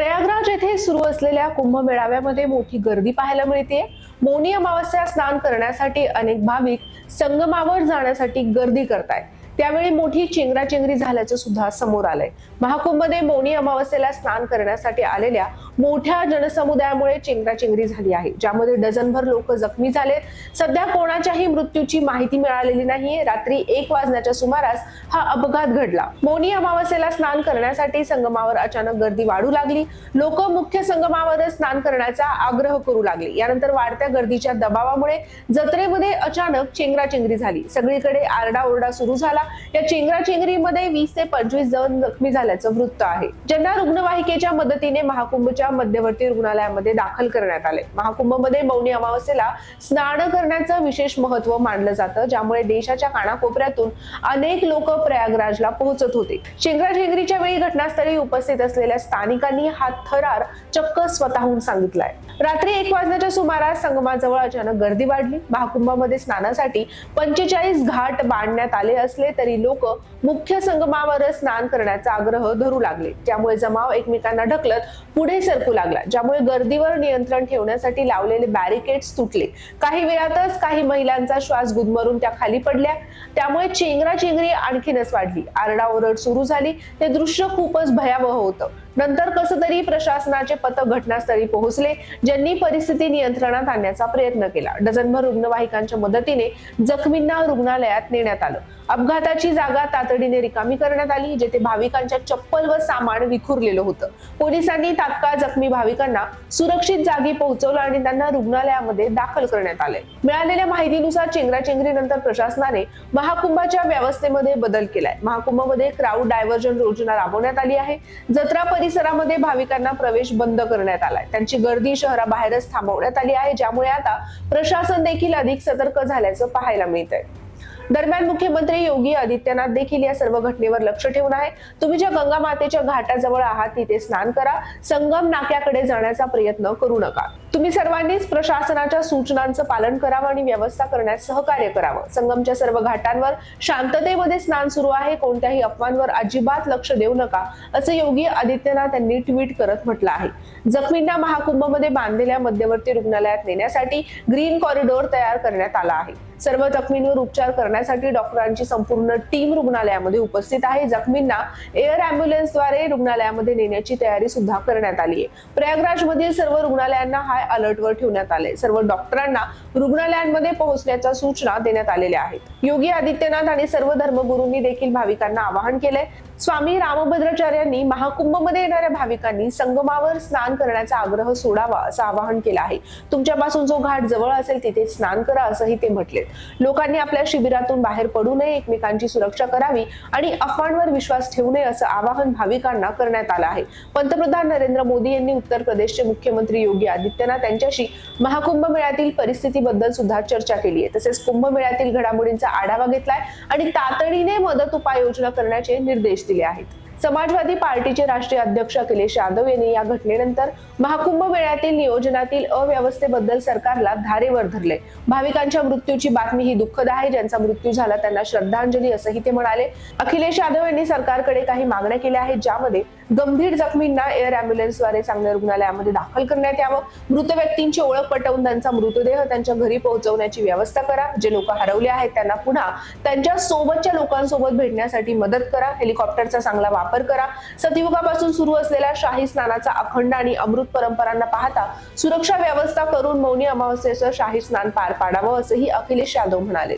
प्रयागराज येथे सुरू असलेल्या कुंभमेळाव्यामध्ये मोठी गर्दी पाहायला मिळते. मोनी अमावस्या स्नान करण्यासाठी अनेक भाविक संगमावर जाण्यासाठी गर्दी करतायत. त्यावेळी मोठी चेंगराचेंगरी झाल्याचं सुद्धा समोर आलंय. महाकुंभमध्ये मौनी अमावस्येला स्नान करण्यासाठी आलेल्या मोठ्या जनसमुदायामुळे चेंगराचेंगरी झाली आहे ज्यामध्ये डझनभर लोक जखमी झाले सध्या कोणाच्याही मृत्यूची माहिती मिळालेली नाहीये. रात्री एक वाजण्याच्या सुमारास हा अपघात घडला. मोनी अमावस्येला स्नान करण्यासाठी संगमावर अचानक गर्दी वाढू लागली. लोक मुख्य संगमावरच स्नान करण्याचा आग्रह करू लागले. यानंतर वाढत्या गर्दीच्या दबावामुळे जत्रेमध्ये अचानक चेंगराचेंगरी झाली. सगळीकडे आरडाओरडा सुरू झाला. या चेंगराचेंगरीमध्ये वीस ते पंचवीस जण जखमी झाल्याचं वृत्त आहे. ज्यांना रुग्णवाहिकेच्या मदतीने महाकुंभच्या मध्यवर्ती रुग्णालयामध्ये दाखल करण्यात आले. महाकुंभमध्ये मौनी अमावस्येला स्नान करण्याचं विशेष महत्त्व मानलं जातं ज्यामुळे देशाच्या कानाकोपऱ्यातून अनेक लोक प्रयागराजला पोहोचत होते. शेंगराशेंगरीच्या वेळी घटनास्थळी उपस्थित असलेल्या स्थानिकांनी हा थरार चक्क स्वतःहून सांगितलाय. रात्री एक वाजण्याच्या सुमारास संगमाजवळ अचानक गर्दी वाढली. महाकुंभामध्ये स्नानासाठी पंचेचाळीस घाट बांधण्यात आले असले तरी लोक मुख्य संगमावर स्नान करण्याचा आग्रह धरू लागले. त्यामुळे जमाव एकमेकांना ढकलत पुढे सरकू लागला ज्यामुळे गर्दीवर नियंत्रण ठेवण्यासाठी लावलेले बॅरिकेड्स तुटले. काही वेळातच काही महिलांचा श्वास गुदमरून त्या खाली पडल्या. त्यामुळे चेंगरा चेंगरी आणखीनच वाढली. आरडाओरड सुरू झाली. ते दृश्य खूपच भयावह होतं. नंतर कसं तरी प्रशासनाचे पथक घटनास्थळी पोहोचले ज्यांनी परिस्थिती नियंत्रणात आणण्याचा प्रयत्न केला. डझनभर रुग्णवाहिकांच्या मदतीने जखमींना रुग्णालयात नेण्यात आलं. अपघाताची जागा तातडीने रिकामी करण्यात आली जेथे भाविकांच्या चप्पल व सामान विखुरलेलं होतं. पोलिसांनी तात्काळ जखमी भाविकांना सुरक्षित जागी पोहोचवलं आणि त्यांना रुग्णालयामध्ये दाखल करण्यात आले मिळालेल्या माहितीनुसार चेंगराचेंगरीनंतर प्रशासनाने महाकुंभाच्या व्यवस्थेमध्ये बदल केलाय. महाकुंभमध्ये क्राऊड डायव्हर्जन योजना राबवण्यात आली आहे. जत्रा परिसरामध्ये भाविकांना प्रवेश बंद करण्यात आलाय. त्यांची गर्दी शहराबाहेरच थांबवण्यात आली आहे ज्यामुळे आता प्रशासन देखील अधिक सतर्क झाल्याचं पाहायला मिळत आहे दरम्यान मुख्यमंत्री योगी आदित्यनाथ देखील या सर्व घटनेवर लक्ष ठेवून आहे तुम्ही ज्या गंगा मातेच्या घाटाजवळ आहात तिथे स्नान करा. संगम नाक्याकडे जाण्याचा प्रयत्न करू नका. तुम्ही सर्वांनीच प्रशासनाच्या सूचनांचं पालन करावं आणि व्यवस्था करण्यास सहकार्य करावं. संगमच्या सर्व घाटांवर शांततेमध्ये स्नान सुरू आहे. कोणत्याही अफवांवर अजिबात लक्ष देऊ नका असं योगी आदित्यनाथ यांनी ट्विट करत म्हटलं आहे. जखमींना महाकुंभमध्ये बांधलेल्या मध्यवर्ती रुग्णालयात नेण्यासाठी ग्रीन कॉरिडॉर तयार करण्यात आला आहे. सर्व जखमींवर उपचार करण्यासाठी डॉक्टरांची संपूर्ण टीम रुग्णालयामध्ये उपस्थित आहे. जखमींना एअर अँब्युलन्सद्वारे रुग्णालयामध्ये नेण्याची तयारी सुद्धा करण्यात आली आहे. प्रयागराज मधील सर्व रुग्णालयांना हा हाय अलर्टवर ठेवण्यात आले सर्व डॉक्टरांना रुग्णालयांमध्ये पोहोचण्याच्या सूचना देण्यात आलेल्या आहेत. योगी आदित्यनाथ आणि सर्व धर्मगुरूंनी देखील भाविकांना आवाहन केलंय. स्वामी रामभद्राचार्यांनी महाकुंभमध्ये येणाऱ्या भाविकांनी संगमावर स्नान करण्याचा आग्रह सोडावा असं आवाहन केलं आहे. तुमच्यापासून जो घाट जवळ असेल तिथे स्नान करा असंही ते म्हटले लोकांनी आपल्या शिबिरातून बाहेर पडू नये एकमेकांची सुरक्षा करावी आणि अफवांवर विश्वास ठेवू नये असं आवाहन भाविकांना करण्यात आलं आहे. पंतप्रधान नरेंद्र मोदी यांनी उत्तर प्रदेशचे मुख्यमंत्री योगी आदित्यनाथ यांच्याशी महाकुंभ मेळ्यातील परिस्थितीबद्दल सुद्धा चर्चा केली आहे. तसेच कुंभमेळ्यातील घडामोडींचा आढावा घेतलाय आणि तातडीने मदत उपाययोजना करण्याचे निर्देश दिले आहेत. समाजवादी पार्टीचे राष्ट्रीय अध्यक्ष अखिलेश यादव यांनी या घटनेनंतर महाकुंभ मेळ्यातील नियोजनातील अव्यवस्थेबद्दल सरकारला धारेवर धरले. भाविकांच्या मृत्यूची बातमी ही दुःखद आहे. ज्यांचा मृत्यू झाला त्यांना श्रद्धांजली असंही ते म्हणाले. अखिलेश यादव यांनी सरकारकडे काही मागण्या केल्या आहेत ज्यामध्ये गंभीर जखमींना एअर अँब्युलन्सद्वारे चांगल्या रुग्णालयामध्ये दाखल करण्यात यावं. मृत व्यक्तींची ओळख पटवून त्यांचा मृतदेह त्यांच्या घरी पोहोचवण्याची व्यवस्था करा. जे लोक हरवले आहेत त्यांना पुन्हा त्यांच्या सोबतच्या लोकांसोबत भेटण्यासाठी मदत करा. हेलिकॉप्टरचा चांगला वापर करा. सतयुगापासून सुरू असलेल्या शाही स्नानाचा अखंड आणि अमृत परंपरांना पाहता सुरक्षा व्यवस्था करून मौनी अमावस्येचं शाही स्नान पार पाडावं असंही अखिलेश यादव म्हणाले.